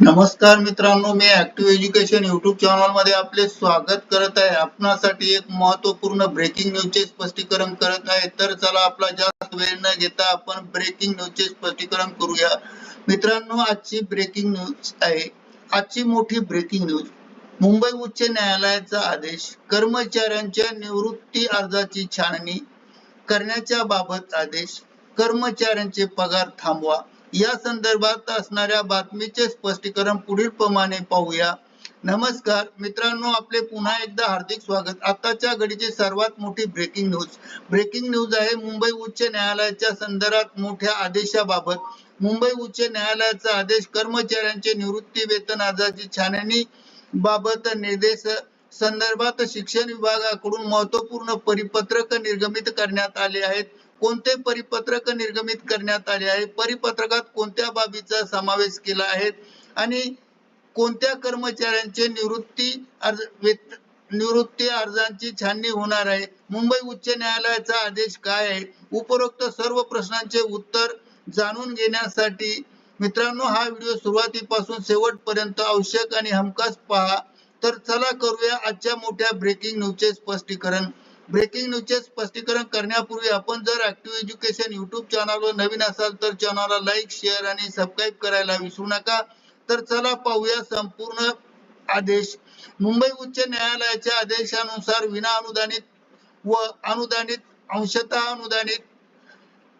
नमस्कार मित्रांनो मी ऍक्टिव्ह एज्युकेशन युट्यूब चॅनलमध्ये आपले स्वागत करत आहे. आपणासाठी एक महत्त्वपूर्ण ब्रेकिंग न्यूजचे स्पष्टीकरण करत आहे. तर चला आपला जास्त वेळ न घेता आपण ब्रेकिंग न्यूजचे स्पष्टीकरण करूया. मित्रांनो आजची ब्रेकिंग न्यूज आहे. आजची मोठी ब्रेकिंग न्यूज मुंबई उच्च न्यायालयाचा आदेश कर्मचाऱ्यांच्या निवृत्ती अर्जाची छाननी करण्याच्या बाबत आदेश कर्मचाऱ्यांचे पगार थांबवा. या संदर्भात असणाऱ्या बातमीचे स्पष्टीकरण पुढील प्रमाणे पाहूया. नमस्कार मित्रांनो आपले पुन्हा एकदा हार्दिक स्वागत. आताच्या घडीची सर्वात मोठी ब्रेकिंग न्यूज ब्रेकिंग न्यूज आहे मुंबई उच्च न्यायालयाच्या संदर्भात मोठ्या आदेशाबाबत. मुंबई उच्च न्यायालयाचा आदेश कर्मचाऱ्यांचे निवृत्ती वेतन अर्जाची छाननी बाबत निर्देश संदर्भात शिक्षण विभागाकडून महत्त्वपूर्ण परिपत्रक निर्गमित करण्यात आले आहेत. कोणते परिपत्रक निर्गमित करण्यात आले आहे? परिपत्रकात कोणत्या बाबीचा समावेश केला आहे? आणि कोणत्या कर्मचाऱ्यांचे निवृत्ती अर्ज निवृत्ती अर्जांची छाननी होणार आहे? मुंबई उच्च न्यायालयाचा आदेश काय आहे? उपरोक्त सर्व प्रश्नांचे उत्तर जाणून घेण्यासाठी मित्रांनो हा व्हिडिओ सुरुवातीपासून शेवटपर्यंत आवश्यक आणि हमखास पहा. तर चला करूया आजच्या मोठ्या ब्रेकिंग न्यूजचे स्पष्टीकरण. ब्रेकिंग न्यूजचे स्पष्टीकरण करण्यापूर्वी आपण जर ऍक्टिव्ह एज्युकेशन युट्यूब चॅनलवर नवीन असाल तर चॅनलला लाईक शेअर आणि सबस्क्राईब करायला विसरू नका. तर चला पाहूया संपूर्ण आदेश. मुंबई उच्च न्यायालयाच्या आदेशानुसार विना अनुदानित व अनुदानित अंशतः अनुदानित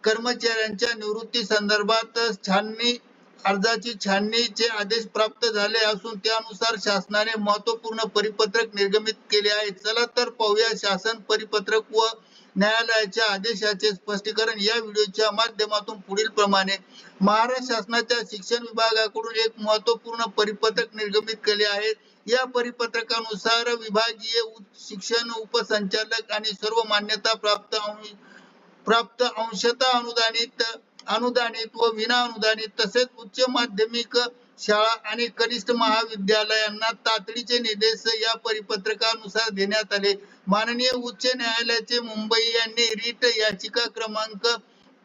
कर्मचाऱ्यांच्या निवृत्ती संदर्भात छाननी अर्जाची छाननीचे आदेश प्राप्त झाले असून त्यानुसार शासनाने महत्त्वपूर्ण परिपत्रक निर्गमित केले आहे चला तर पाहूया शासन परिपत्रक व न्यायालयाच्या आदेशाचे स्पष्टीकरण या व्हिडिओच्या माध्यमातून पुढील प्रमाणे. महाराष्ट्र शासनाच्या शिक्षण विभागाकडून एक महत्त्वपूर्ण परिपत्रक निर्गमित केले आहे. या परिपत्रकानुसार विभागीय शिक्षण उपसंचालक आणि सर्व मान्यता प्राप्त प्राप्त अंशता अनुदानित अनुदानित व विना अनुदानित तसेच उच्च माध्यमिक शाळा आणि कनिष्ठ महाविद्यालयांना तातडीचे निर्देश या परिपत्रकानुसार देण्यात आले. माननीय उच्च न्यायालयाचे मुंबई यांनी रीट याचिका क्रमांक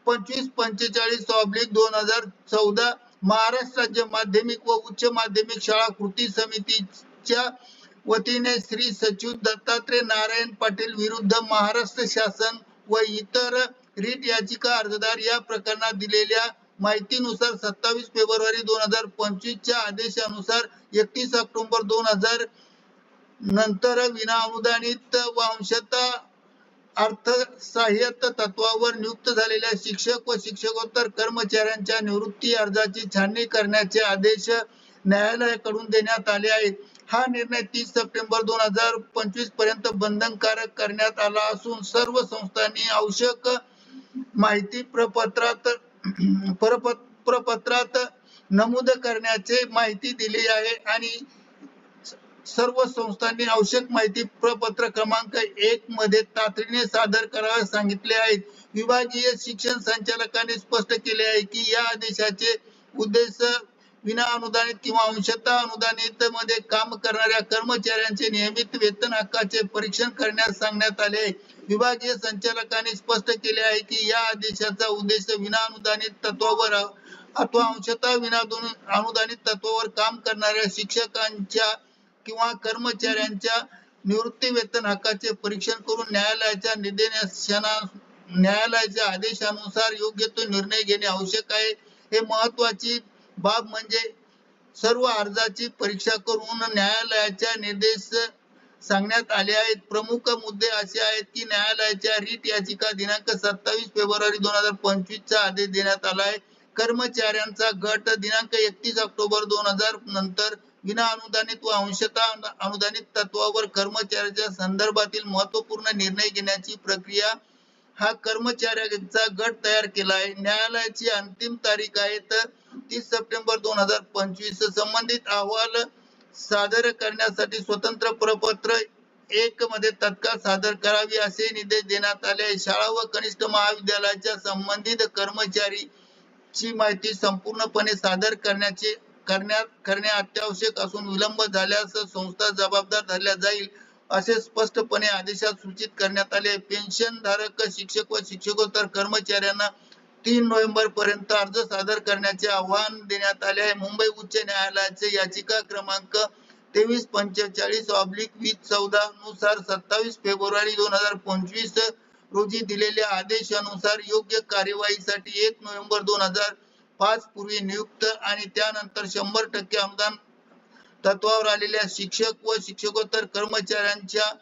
पंचवीस पंचेचाळीस ऑब्लिक दोन हजार चौदा महाराष्ट्र राज्य माध्यमिक व उच्च माध्यमिक शाळा कृती समितीच्या वतीने श्री सचिव दत्तात्रय नारायण पाटील विरुद्ध महाराष्ट्र शासन व इतर रीट याचिका अर्जदार या प्रकरणात दिलेल्या माहितीनुसार सत्तावीस फेब्रुवारी दोन हजार पंचवीस च्या आदेशानुसार एकतीस ऑक्टोबर दोन हजार नंतर विना अनुदानित व अंशतः तत्वावर नियुक्त झालेल्या शिक्षक व शिक्षकोत्तर कर्मचाऱ्यांच्या निवृत्ती अर्जाची छाननी करण्याचे आदेश न्यायालयाकडून देण्यात आले आहेत. हा निर्णय तीस सप्टेंबर दोन हजार पंचवीसपर्यंत बंधनकारक करण्यात आला असून सर्व संस्थांनी आवश्यक माहिती प्रपत्रात प्रपत्रात नमूद करण्याचे माहिती दिली आहे आणि सर्व संस्थांनी आवश्यक माहिती प्रपत्र क्रमांक एक मध्ये तातडीने सादर करावे सांगितले आहेत. विभागीय शिक्षण संचालकांनी स्पष्ट केले आहे की या आदेशाचे उद्देश विना अनुदानित किंवा अंशतः अनुदानित मध्ये काम करणाऱ्या कर्मचाऱ्यांचे नियमित वेतन हक्काचे परीक्षण करण्यास सांगण्यात आले आहे. विभागीय संचालकांनी स्पष्ट केले आहे की या आदेशाचा उद्देश विना अनुदानित तत्वावर अथवा अंशतः विना अनुदानित तत्वावर काम करणाऱ्या शिक्षकांच्या किंवा कर्मचाऱ्यांच्या निवृत्ती वेतन हक्काचे परीक्षण करून न्यायालयाच्या निर्देशना न्यायालयाच्या आदेशानुसार योग्य तो निर्णय घेणे आवश्यक आहे. हे महत्वाची बाब म्हणजे सर्व अर्जाची परीक्षा करून न्यायालयाच्या निर्देश सांगण्यात आले आहेत. प्रमुख मुद्दे असे आहेत की न्यायालयाच्या रीट याचिका दिनांक सत्तावीस फेब्रुवारी दोन हजार पंचवीस चा आदेश देण्यात आला आहे. कर्मचाऱ्यांचा गट दिनांक एकतीस ऑक्टोबर दोन हजार नंतर विना अनुदानित व अंशतः अनुदानित तत्वावर कर्मचाऱ्याच्या संदर्भातील महत्त्वपूर्ण निर्णय घेण्याची प्रक्रिया हा कर्मचाऱ्यांचा गट तयार केला आहे. न्यायालयाची अंतिम तारीख आहे तर तीस सप्टेंबर दोन हजार पंचवीस. संबंधित अहवाल सादर करण्यासाठी स्वतंत्र प्रपत्र एक मध्ये तत्काळ सादर करावी असे निर्देश देण्यात आले शाळा व कनिष्ठ महाविद्यालयाच्या संबंधित कर्मचारी ची माहिती संपूर्णपणे सादर करण्याचे करण्यात करणे अत्यावश्यक असून विलंब झाल्यास संस्था जबाबदार धरल्या जाईल असे स्पष्टपणे आदेशात सूचित करण्यात आले पेन्शन धारक शिक्षक व शिक्षकोत्तर कर्मचाऱ्यांना तीन नोव्हेंबर पर्यंत अर्ज सादर करण्याचे आवाहन देण्यात आले आहे. मुंबई उच्च न्यायालयाचे याचिका क्रमांक तेवीस पंचेचाळीस ऑब्लिक वीस चौदा नुसार सत्तावीस फेब्रुवारी दोन हजार पंचवीस रोजी दिलेल्या आदेशानुसार योग्य कार्यवाहीसाठी एक नोव्हेंबर दोन हजार पाच पूर्वी नियुक्त आणि त्यानंतर शंभर टक्के अनुदान तत्वावर आलेल्या शिक्षक व शिक्षकोत्तर कर्मचाऱ्यांच्या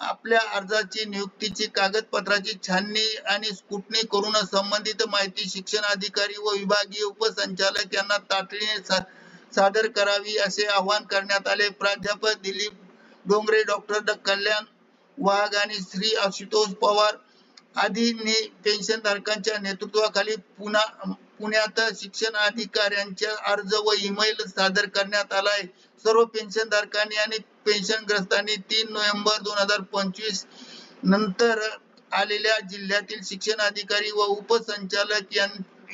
आपल्या अर्जाची नियुक्तीची कागदपत्राची छाननी आणि स्कुटणी करून संबंधित माहिती शिक्षण अधिकारी व विभागीय उपसंचालक यांना तातडीने सा- सादर करावी असे आवाहन करण्यात आले. प्राध्यापक दिलीप डोंगरे डॉक्टर कल्याण वाघ आणि श्री आशुतोष पवार आदींनी पेन्शन धारकांच्या नेतृत्वाखाली पुन्हा पुण्यात शिक्षण अधिकाऱ्यांच्या अर्ज व ईमेल सादर करण्यात आलाय. सर्व पेन्शन धारकांनी आणि पेन्शनग्रस्तांनी तीन नोव्हेंबर दोन हजार पंचवीस नंतर आलेल्या जिल्ह्यातील शिक्षण अधिकारी व उपसंचालक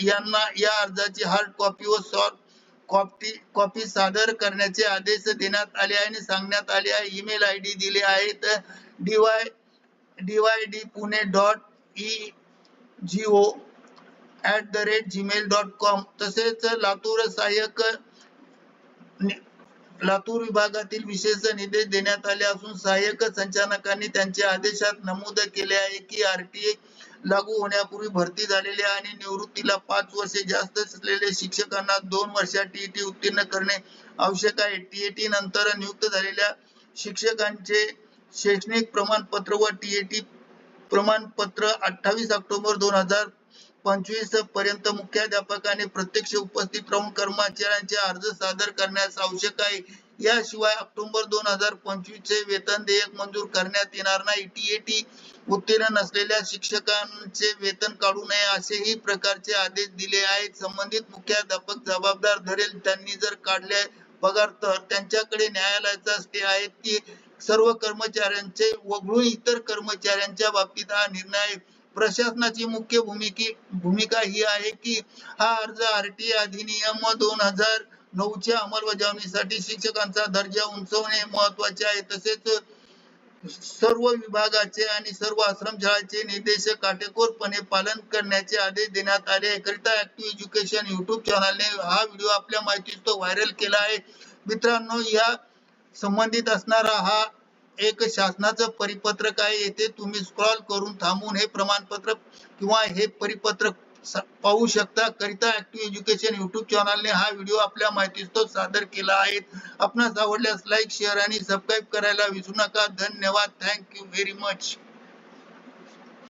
यांना या अर्जाची हार्ड कॉपी व सॉफ्ट कॉपी कॉपी सादर करण्याचे आदेश देण्यात आले आहे आणि सांगण्यात आले आहे. ईमेल आय डी दिले आहेत. DY DY D Pune dot E G O at the rate Gmail dot com तसेच लातूर सहाय्यक लातूर विभागातील विशेष निर्देश देण्यात आले असून सहाय्यक संचालकांनी त्यांच्या आदेशात नमूद केले आहे की आरटीए लागू होण्यापूर्वी भरती झालेल्या आणि निवृत्तीला पाच वर्षे जास्त असलेले शिक्षकांना दोन वर्षात टीईटी उत्तीर्ण करणे आवश्यक आहे. टीएटी नंतर नियुक्त झालेल्या शिक्षकांचे शैक्षणिक प्रमाणपत्र व टीएटी प्रमाणपत्र अठ्ठावीस ऑक्टोबर दोन हजार पंचवीसपर्यंत मुख्याध्यापकाने प्रत्यक्ष उपस्थित राहून कर्मचाऱ्यांचे अर्ज सादर करण्यास आवश्यक आहे. याशिवाय ऑक्टोबर दोन हजार पंचवीस चे वेतन देयक मंजूर करण्यात येणार नाही. टीएटी उत्तीर्ण नसलेल्या शिक्षकांचे वेतन काढू नये असेही प्रकारचे आदेश दिले आहेत. संबंधित मुख्याध्यापक जबाबदार धरेल त्यांनी जर काढले पगार तर त्यांच्याकडे न्यायालयाचा स्टे आहे. की सर्व कर्मचाऱ्यांचे वगळून इतर कर्मचाऱ्यांच्या बाबतीत हा निर्णय प्रशासनाची मुख्य भूमिकी भूमिका ही आहे की हा अर्ज आरटीए अधिनियम दोन हजार नऊच्या अंमलबजावणीसाठी शिक्षकांचा दर्जा उंचवणे महत्त्वाचे आहे. तसेच सर्व विभागाचे आणि सर्व आश्रमशाळाचे निर्देश काटेकोरपणे पालन करण्याचे आदेश देण्यात आले आहे. करिता ऍक्टिव्ह एज्युकेशन युट्यूब चॅनलने हा व्हिडिओ आपल्या माहितीस तो व्हायरल केला आहे. मित्रांनो या संबंधित असणारा हा एक शासनाचं परिपत्रक आहे येथे तुम्ही स्क्रॉल करून थांबून हे प्रमाणपत्र किंवा हे परिपत्रक पाहू शकता. करिता ऍक्टिव्ह एज्युकेशन युट्यूब चॅनलने हा व्हिडिओ आपल्या माहितीस्तव सादर केला आहे. आपणास आवडल्यास लाईक शेअर आणि सबस्क्राईब करायला विसरू नका. धन्यवाद. Thank you very much